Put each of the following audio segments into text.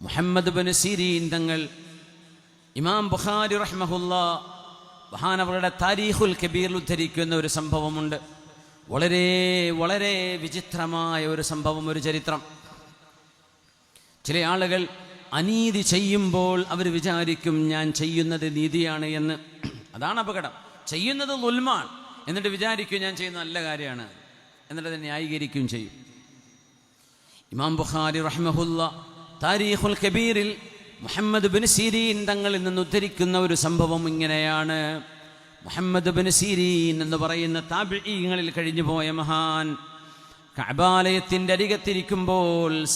Muhammad bin Sirin തങ്ങൾ ഇമാം Bukhari റഹ്മഹുല്ല ബഹാനവരുടെ താരീഖുൽ കബീറിൽ ഉദ്ധരിക്കുന്ന ഒരു സംഭവമുണ്ട്. വളരെ വളരെ വിചിത്രമായ ഒരു സംഭവം ഒരു ചരിത്രം. ചില ആളുകൾ അനീതി ചെയ്യുമ്പോൾ അവർ വിചാരിക്കും ഞാൻ ചെയ്യുന്നത് നീതിയാണ് എന്ന്. അതാണ് അപകടം. ചെയ്യുന്നത് ഉൽമാണ് എന്നിട്ട് വിചാരിക്കും ഞാൻ ചെയ്യുന്ന നല്ല കാര്യമാണ്. എന്നിട്ട് അത് ന്യായീകരിക്കുകയും ചെയ്യും. ഇമാം ബുഖാരി റഹ്മഹുല്ല താരീഖുൽ കബീറിൽ മുഹമ്മദ് ബിൻ സീരീൻ തങ്ങളിൽ നിന്ന് ഉദ്ധരിക്കുന്ന ഒരു സംഭവം ഇങ്ങനെയാണ്. മുഹമ്മദ് ബിൻ സീരീൻ എന്ന് പറയുന്ന താബിഈങ്ങളിൽ കഴിഞ്ഞു പോയ മഹാൻ കബാലയത്തിന്റെ അരികത്തിരിക്കുമ്പോൾ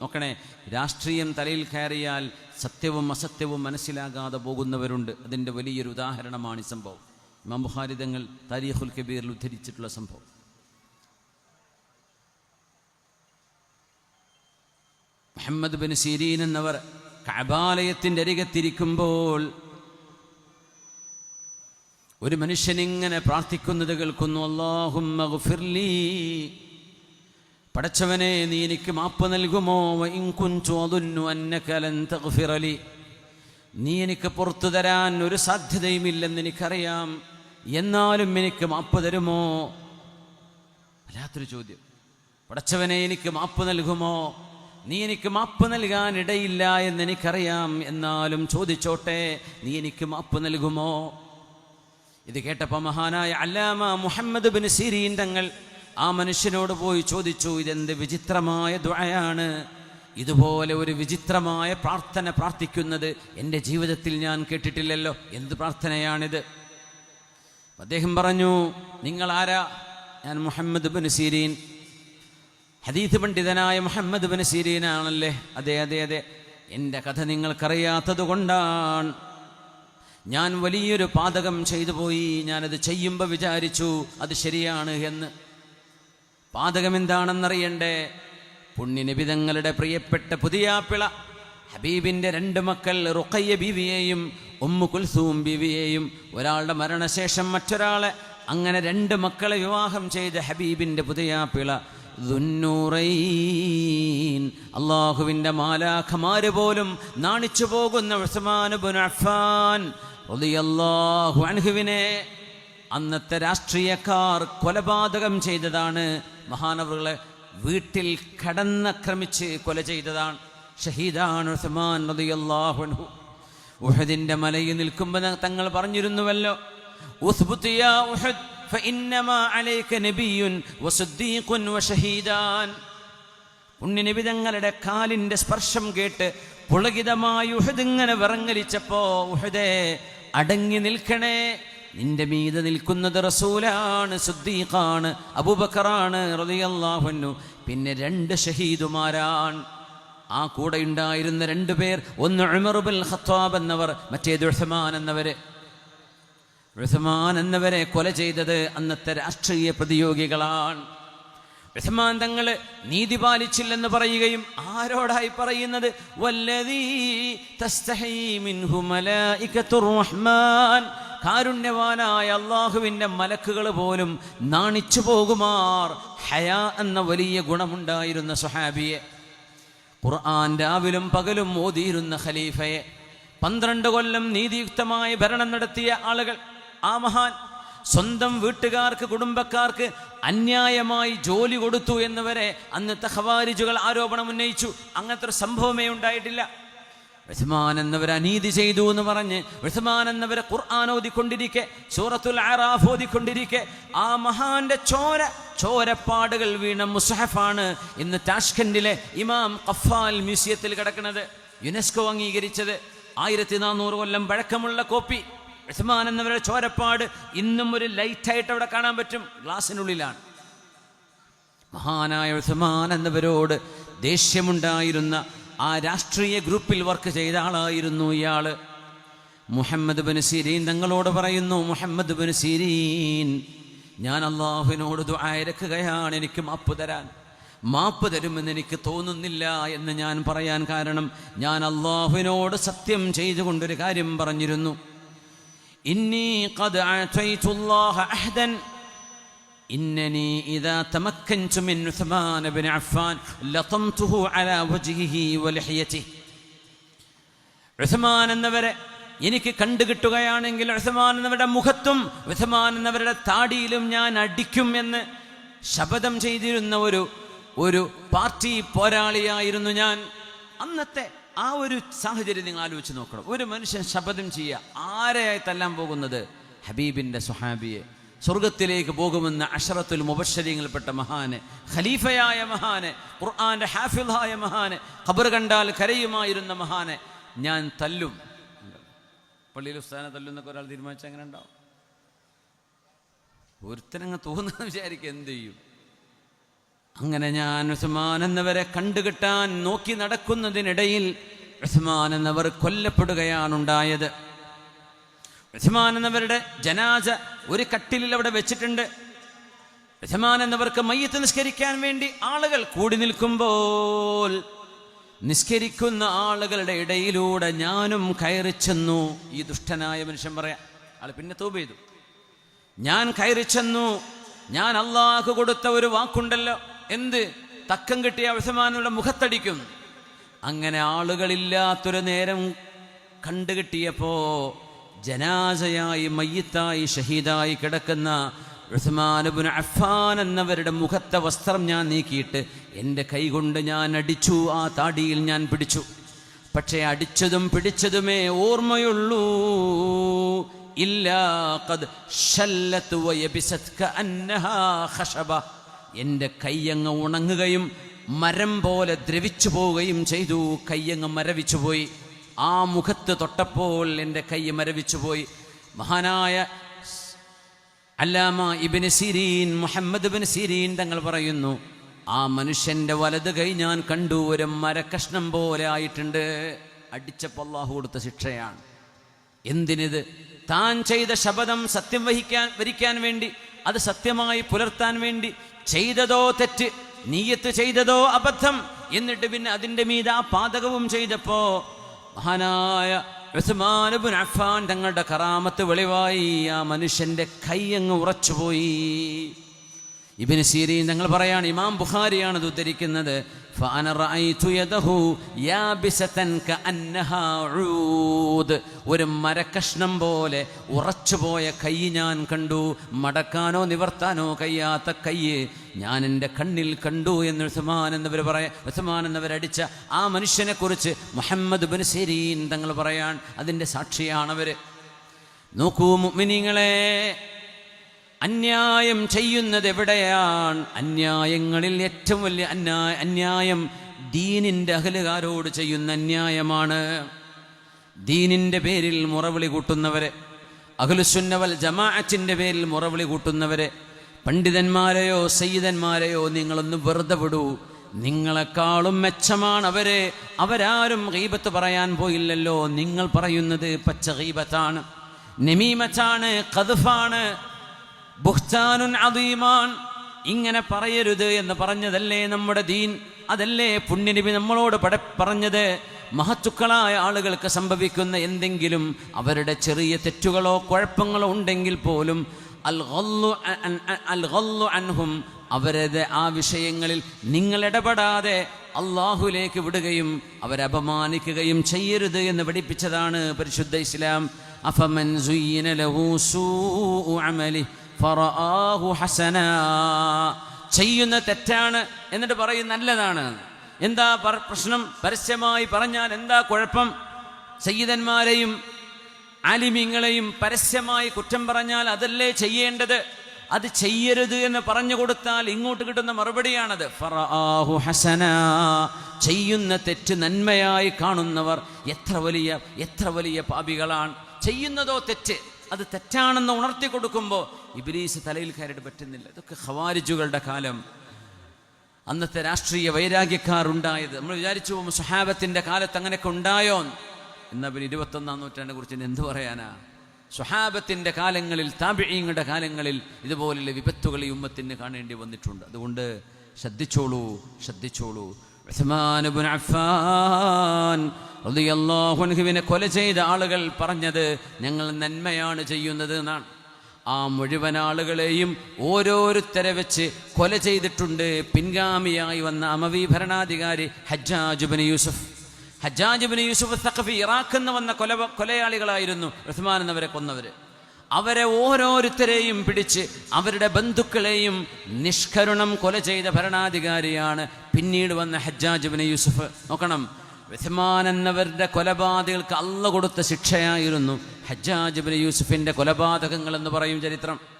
നോക്കണേ രാഷ്ട്രീയം തലയിൽ കയറിയാൽ സത്യവും അസത്യവും മനസ്സിലാകാതെ പോകുന്നവരുണ്ട്. അതിന്റെ വലിയൊരു ഉദാഹരണമാണ് ഈ സംഭവം. ഇമാം ബുഖാരി തങ്ങൾ താരീഖുൽ കബീറിൽ ഉദ്ധരിച്ചിട്ടുള്ള സംഭവം. മുഹമ്മദ് ബിൻ സിരീൻ എന്നവർ കബാലയത്തിന്റെ അരികത്തിരിക്കുമ്പോൾ ഒരു മനുഷ്യനിങ്ങനെ പ്രാർത്ഥിക്കുന്നത് കേൾക്കുന്നു അള്ളാഹുലി പടച്ചവനെ നീ എനിക്ക് മാപ്പ് നൽകുമോ? വഇൻ കുൻതു അദുന്നു അന്നക ലൻ തഗ്ഫിറ നീ എനിക്ക് പുറത്തു തരാൻ ഒരു സാധ്യതയുമില്ലെന്ന് എനിക്കറിയാം. എന്നാലും എനിക്ക് മാപ്പ് തരുമോ? വല്ലാത്തൊരു ചോദ്യം. പടച്ചവനെ എനിക്ക് മാപ്പ് നൽകുമോ? നീ എനിക്ക് മാപ്പ് നൽകാൻ ഇടയില്ല എന്ന് എനിക്കറിയാം എന്നാലും ചോദിച്ചോട്ടെ നീ എനിക്ക് മാപ്പ് നൽകുമോ? ഇത് കേട്ടപ്പോൾ മഹാനായ അല്ലാമ മുഹമ്മദ് ബിൻ സിരീൻ തങ്ങൾ ആ മനുഷ്യനോട് പോയി ചോദിച്ചു ഇതെന്ത് വിചിത്രമായ ദ്വയാണ് ഇതുപോലെ ഒരു വിചിത്രമായ പ്രാർത്ഥന പ്രാർത്ഥിക്കുന്നത് എന്റെ ജീവിതത്തിൽ ഞാൻ കേട്ടിട്ടില്ലല്ലോ. എന്ത് പ്രാർത്ഥനയാണിത്? അദ്ദേഹം പറഞ്ഞു നിങ്ങൾ ആരാ? ഞാൻ മുഹമ്മദ് ബിൻ സീരീൻ. ഹദീത്ത് പണ്ഡിതനായ മുഹമ്മദ് ബിൻ സീരീനാണല്ലേ? അതെ അതെ അതെ. എന്റെ കഥ നിങ്ങൾക്കറിയാത്തത് കൊണ്ടാണ്. ഞാൻ വലിയൊരു പാതകം ചെയ്തു പോയി. ഞാനത് ചെയ്യുമ്പോൾ വിചാരിച്ചു അത് ശരിയാണ് എന്ന്. പാതകം എന്താണെന്നറിയണ്ടേ? പുണ്യനിബിതങ്ങളുടെ പ്രിയപ്പെട്ട പുതിയാപ്പിള ഹബീബിന്റെ രണ്ട് മക്കൾ റുഖയ്യ ബീവിയെയും ഉമ്മു കുൽസൂം ബീവിയെയും ഒരാളുടെ മരണശേഷം മറ്റൊരാളെ അങ്ങനെ രണ്ട് മക്കളെ വിവാഹം ചെയ്ത ഹബീബിന്റെ പുതിയാപ്പിള അള്ളാഹുവിന്റെ മാലാഖമാര് പോലും നാണിച്ചു പോകുന്ന റളിയല്ലാഹു അൻഹുവിനെ അന്നത്തെ രാഷ്ട്രീയക്കാർ കൊലപാതകം ചെയ്തതാണ്. മഹാനവറുകളെ വീട്ടിൽ കടന്നക്രമിച്ച് കൊല ചെയ്തതാണ്. ഷഹീദാണ് ഉസ്മാൻ റളിയല്ലാഹു അൻഹു. മലയിൽ നിൽക്കുമ്പോൾ തങ്ങൾ പറഞ്ഞിരുന്നുവല്ലോ فإنما عليك نبي وصديق وشهيدان പുണ്യനിബിതങ്ങളുടെ കാലിന്റെ സ്പർശം കേട്ട് പുളകിതമായി ഉഹദ് ഇങ്ങനെ വിറങ്ങലിച്ചപ്പോ ഉഹദേ അടങ്ങി നിൽക്കണേ നിന്റെ മീതെ നിൽക്കുന്നത് റസൂലാണ് സുദ്ദീഖാണ് അബൂബക്കറാണ് റളിയല്ലാഹുന്നു പിന്നെ രണ്ട് ഷഹീദുമാരാണ് ആ കൂടെ ഉണ്ടായിരുന്ന രണ്ടു പേർ ഒന്ന് ഉമറുബുൽ ഖത്താബ് എന്നവർ മറ്റേത് ഉസ്മാൻ എന്നവര് ഉസ്മാൻ എന്നവരെ കൊല ചെയ്തത് അന്നത്തെ രാഷ്ട്രീയ പ്രതിയോഗികളാണ്. ഉസ്മാൻ തങ്ങൾ നീതി പാലിച്ചില്ലെന്ന് പറയുകയും ആരോടായി പറയുന്നത്? റഹ്മാൻ. കാരുണ്യവാനായ അള്ളാഹുവിന്റെ മലക്കുകൾ പോലും നാണിച്ചു പോകുമാർ. ഹയാ എന്ന വലിയ ഗുണമുണ്ടായിരുന്ന സുഹാബിയെ ഖുർആൻ രാവിലും പകലും ഓതിയിരുന്ന ഖലീഫയെ. പന്ത്രണ്ട് കൊല്ലം നീതിയുക്തമായി ഭരണം നടത്തിയ ആളുകൾ. ആ മഹാൻ സ്വന്തം വീട്ടുകാർക്ക് കുടുംബക്കാർക്ക് അന്യായമായി ജോലി കൊടുത്തു എന്നവരെ അന്ന് തഹവാരിജുകൾ ആരോപണം ഉന്നയിച്ചു. അങ്ങനത്തെ ഒരു സംഭവമേ ഉണ്ടായിട്ടില്ല. ഉസ്മാൻ എന്നവർ അനീതി ചെയ്തു എന്ന് പറഞ്ഞ് ഉസ്മാൻ എന്നവരെ ഖുർആൻ ഓതിക്കൊണ്ടിരിക്കെ സൂറത്തുൽ ആറാഫ് ഓതിക്കൊണ്ടിരിക്കെ. ആ മഹാന്റെ ചോര ചോരപ്പാടുകൾ വീണ മുസഹഫാണ് ഇന്ന് താഷ്ഖൻഡിലെ ഇമാം ഖഫാൽ മ്യൂസിയത്തിൽ കിടക്കുന്നത് യുനെസ്കോ അംഗീകരിച്ചത്. ആയിരത്തി നാനൂറ് കൊല്ലം പഴക്കമുള്ള കോപ്പി. ഉസ്മാൻ എന്നവരുടെ ചോരപ്പാട് ഇന്നും ഒരു ലൈറ്റായിട്ട് അവിടെ കാണാൻ പറ്റും. ഗ്ലാസിനുള്ളിലാണ് മഹാനായ ഉസ്മാൻ എന്നവരോട് ദേഷ്യമുണ്ടായിരുന്ന ആ രാഷ്ട്രീയ ഗ്രൂപ്പിൽ വർക്ക് ചെയ്ത ആളായിരുന്നു ഇയാൾ. മുഹമ്മദ് ബിൻ സിരീൻ തങ്ങളോട് പറയുന്നു മുഹമ്മദ് ബിൻ സിരീൻ ഞാൻ അള്ളാഹുവിനോട് ദുആയിരക്കുകയാണ് എനിക്ക് മാപ്പ് തരാൻ. മാപ്പ് തരുമെന്ന് എനിക്ക് തോന്നുന്നില്ല എന്ന് ഞാൻ പറയാൻ കാരണം ഞാൻ അള്ളാഹുവിനോട് സത്യം ചെയ്തുകൊണ്ടൊരു കാര്യം പറഞ്ഞിരുന്നു. ഇന്നി ഖദ് അഅതൈതുല്ലാഹ അഹ്ദൻ إنني إذا تمكنت من عثمان بن عفان لطمته على وجهه ولحيته ഉസ്മാൻ എന്നവരെ എനിക്ക് കണ്ടുകിട്ടുകയാണെങ്കിൽ ഉസ്മാൻ എന്നവരുടെ മുഖത്തും ഉസ്മാൻ എന്നവരുടെ താടിയിലും ഞാൻ അടിക്കും എന്ന് ശപഥം ചെയ്തിരുന്ന ഒരു ഒരു പാർട്ടി പോരാളിയായിരുന്നു ഞാൻ അന്നത്തെ ആ ഒരു സാഹചര്യം നിങ്ങൾ ആലോചിച്ച് നോക്കണം. ഒരു മനുഷ്യൻ ശപഥം ചെയ്യുക. ആരെയായി തല്ലാൻ പോകുന്നത്? ഹബീബിന്റെ സുഹാബിയെ സ്വർഗത്തിലേക്ക് പോകുമെന്ന അഷറത്തുൽ മുബശ്ശരിയങ്ങളിൽപ്പെട്ട മഹാന് ഖലീഫയായ മഹാന് ഖുർആാന്റെ ഹാഫിളായ മഹാന് ഖബർ കണ്ടാൽ കരയുമായിരുന്ന മഹാനെ ഞാൻ തല്ലും. പള്ളിയിൽ ഉസ്താനെ തല്ലും എന്നൊക്കെ ഒരാൾ തീരുമാനിച്ചാൽ അങ്ങനെ ഉണ്ടാവും? ഒരുത്തനങ്ങ് തോന്നുന്നത് വിചാരിക്കുക എന്ത് ചെയ്യും? അങ്ങനെ ഞാൻ ഉസ്മാൻ എന്നവരെ കണ്ടുകിട്ടാൻ നോക്കി നടക്കുന്നതിനിടയിൽ ഉസ്മാൻ എന്നവർ കൊല്ലപ്പെടുകയാണുണ്ടായത്. ഉസ്മാൻ എന്നവരുടെ ജനാജ ഒരു കട്ടിലിൽ അവിടെ വെച്ചിട്ടുണ്ട്. ഉസ്മാൻ എന്നവർക്ക് മയ്യത്ത് നിസ്കരിക്കാൻ വേണ്ടി ആളുകൾ കൂടി നിൽക്കുമ്പോൾ നിസ്കരിക്കുന്ന ആളുകളുടെ ഇടയിലൂടെ ഞാനും കയറി ചെന്നു. ഈ ദുഷ്ടനായ മനുഷ്യൻ പറയാം ആൾ പിന്നെ തോപ് ചെയ്തു. ഞാൻ കയറി ചെന്നു. ഞാൻ അള്ളാഹു കൊടുത്ത ഒരു വാക്കുണ്ടല്ലോ. എന്ത്? തക്കം കിട്ടിയ അവസമാനുള്ള മുഖത്തടിക്കും. അങ്ങനെ ആളുകളില്ലാത്തൊരു നേരം കണ്ടുകിട്ടിയപ്പോ ജനാസയായി മയ്യത്തായി ഷഹീദായി കിടക്കുന്ന ഉസ്മാനുബിൻ അഫാൻ എന്നവരുടെ മുഖത്തെ വസ്ത്രം ഞാൻ നീക്കിയിട്ട് എന്റെ കൈകൊണ്ട് ഞാൻ അടിച്ചു ആ താടിയിൽ ഞാൻ പിടിച്ചു. പക്ഷേ അടിച്ചതും പിടിച്ചതുമേ ഓർമ്മയുള്ളൂ. ഇല്ലാ എന്റെ കയ്യങ്ങ് ഉണങ്ങുകയും മരം പോലെ ദ്രവിച്ചു പോവുകയും ചെയ്തു. കയ്യങ്ങ് മരവിച്ചു പോയി. ആ മുഖത്ത് തൊട്ടപ്പോൾ എന്റെ കൈ മരവിച്ചു പോയി. മഹാനായ അല്ലാമ Ibn Sirin Muhammad bin Sirin തങ്ങൾ പറയുന്നു ആ മനുഷ്യന്റെ വലത് കൈ ഞാൻ കണ്ടു. ഒരു മരക്കഷ്ണം പോലെ ആയിട്ടുണ്ട്. അടിച്ചപ്പോൾ അള്ളാഹു കൊടുത്ത ശിക്ഷയാണ്. എന്തിനിത്? താൻ ചെയ്ത ശബദം സത്യം വഹിക്കാൻ വരിക്കാൻ വേണ്ടി അത് സത്യമായി പുലർത്താൻ വേണ്ടി ചെയ്തതോ തെറ്റ് നീയത്ത് ചെയ്തതോ അബദ്ധം എന്നിട്ട് പിന്നെ അതിന്റെ മീത പാതകവും ചെയ്തപ്പോ മഹാനായ അഫാൻ തങ്ങളുടെ കറാമത്ത് വെളിവായി ആ മനുഷ്യന്റെ കൈ അങ്ങ് ഉറച്ചുപോയി. ഇബിന് സീരീൻ തങ്ങൾ പറയാണ് ഇമാം ബുഖാരിയാണ് ഇത് ഉദ്ധരിക്കുന്നത്. ഒരു മരക്കഷ്ണം പോലെ ഉറച്ചുപോയ കൈ ഞാൻ കണ്ടു. മടക്കാനോ നിവർത്താനോ കഴിയാത്ത കൈ ഞാൻ എന്റെ കണ്ണിൽ കണ്ടു എന്ന് ഉസ്മാൻ എന്നവർ പറയാൻ ഉസ്മാൻ എന്നവർ അടിച്ച ആ മനുഷ്യനെക്കുറിച്ച് മുഹമ്മദ് ബിൻ സീരീൻ തങ്ങൾ പറയാൻ അതിന്റെ സാക്ഷിയാണവർ. നോക്കൂ മുഗ്മിനിങ്ങളെ അന്യായം ചെയ്യുന്നത് എവിടെയാണ് അന്യായങ്ങളിൽ ഏറ്റവും വലിയ അന്യായ അന്യായം ദീനിന്റെ അഹലുകാരോട് ചെയ്യുന്ന അന്യായമാണ്. ദീനിന്റെ പേരിൽ മുറവിളി കൂട്ടുന്നവരെ അഖിലുസുന്നവൽ ജമാഅത്തിന്റെ പേരിൽ മുറവിളി കൂട്ടുന്നവരെ പണ്ഡിതന്മാരെയോ സയ്യിദന്മാരെയോ നിങ്ങളൊന്ന് വെറുതെ വിടൂ. നിങ്ങളെക്കാളും മെച്ചമാണ് അവരെ. അവരാരും ഗീബത്ത് പറയാൻ പോയില്ലല്ലോ. നിങ്ങൾ പറയുന്നത് പച്ച ഗീബത്താണ്. നെമീമത്താണ് കതുഫാണ് ബുഹ്താനുൻ അതീമാൻ ഇങ്ങനെ പറയരുത് എന്ന് പറഞ്ഞതല്ലേ നമ്മുടെ ദീൻ? അതല്ലേ പുണ്യനിപി നമ്മളോട് പട പറഞ്ഞത്? മഹത്തുക്കളായ ആളുകൾക്ക് സംഭവിക്കുന്ന എന്തെങ്കിലും അവരുടെ ചെറിയ തെറ്റുകളോ കുഴപ്പങ്ങളോ ഉണ്ടെങ്കിൽ പോലും അൽ അൽ അൻഹും അവരുടെ ആ വിഷയങ്ങളിൽ നിങ്ങൾ ഇടപെടാതെ അള്ളാഹുലേക്ക് വിടുകയും അവരെ അപമാനിക്കുകയും ചെയ്യരുത് എന്ന് പഠിപ്പിച്ചതാണ് പരിശുദ്ധ ഇസ്ലാം. അഫമൻ സുയ്യിന ലഹു സൂഉ അമലിഹി ഫറആഹു ഹസനാ. ചെയ്യുന്ന തെറ്റാണ് എന്നിട്ട് പറയും നല്ലതാണ്. എന്താ പ്രശ്നം? പരസ്യമായി പറഞ്ഞാൽ എന്താ കുഴപ്പം? സയ്യിദന്മാരെയും ആലിമീങ്ങളെയും പരസ്യമായി കുറ്റം പറഞ്ഞാൽ അതല്ലേ ചെയ്യേണ്ടത്? അത് ചെയ്യരുത് എന്ന് പറഞ്ഞു കൊടുത്താൽ ഇങ്ങോട്ട് കിട്ടുന്ന മറുപടിയാണത്. ഫറാഹു ഹസന. ചെയ്യുന്ന തെറ്റ് നന്മയായി കാണുന്നവർ എത്ര വലിയ എത്ര വലിയ പാപികളാണ്. ചെയ്യുന്നതോ തെറ്റ്? അത് തെറ്റാണെന്ന് ഉണർത്തി കൊടുക്കുമ്പോൾ ഇബിലീസ് തലയിൽ കയറിയിട്ട് പറ്റുന്നില്ല. ഇതൊക്കെ ഖവാരിജുകളുടെ കാലം. അന്നത്തെ രാഷ്ട്രീയ വൈരാഗ്യക്കാർ ഉണ്ടായത് നമ്മൾ വിചാരിച്ചു പോകും സുഹാബത്തിന്റെ കാലത്ത് അങ്ങനെയൊക്കെ ഉണ്ടായോ എന്നാൽ പിന്നെ ഇരുപത്തൊന്നാം നൂറ്റാണ്ടിനെ കുറിച്ച് എന്ത് പറയാനാ? സുഹാബത്തിന്റെ കാലങ്ങളിൽ താപിഴീങ്ങളുടെ കാലങ്ങളിൽ ഇതുപോലുള്ള വിപത്തുകൾ ഈ ഉമ്മത്തിന് കാണേണ്ടി വന്നിട്ടുണ്ട്. അതുകൊണ്ട് ശ്രദ്ധിച്ചോളൂ ശ്രദ്ധിച്ചോളൂ. ഉസ്മാൻ അഫ്ഫാൻ റളിയല്ലാഹു അൻഹുവിനെ കൊല ചെയ്ത ആളുകൾ പറഞ്ഞത് ഞങ്ങൾ നന്മയാണ് ചെയ്യുന്നത് എന്നാണ്. ആ മുഴുവൻ ആളുകളെയും ഓരോരുത്തരെ വെച്ച് കൊല ചെയ്തിട്ടുണ്ട്. പിൻഗാമിയായി വന്ന അമവി ഭരണാധികാരി Hajjaj ibn Yusuf. Hajjaj ibn Yusuf Thaqafi Iraq എന്ന് വന്ന കൊല കൊലയാളികളായിരുന്നു ഉസ്മാൻ എന്നവരെ കൊന്നവർ അവരെ ഓരോരുത്തരെയും പിടിച്ച് അവരുടെ ബന്ധുക്കളെയും നിഷ്കരുണം കൊല ചെയ്ത ഭരണാധികാരിയാണ് പിന്നീട് വന്ന ഹജ്ജാജുബിൻ യൂസുഫ്. നോക്കണം. ഉസ്മാൻ എന്നവരുടെ കൊലപാതകൾക്ക് അള്ള കൊടുത്ത ശിക്ഷയായിരുന്നു ഹജ്ജാജ് ബിൻ യൂസുഫിന്റെ കൊലപാതകങ്ങൾ എന്ന് പറയും ചരിത്രം.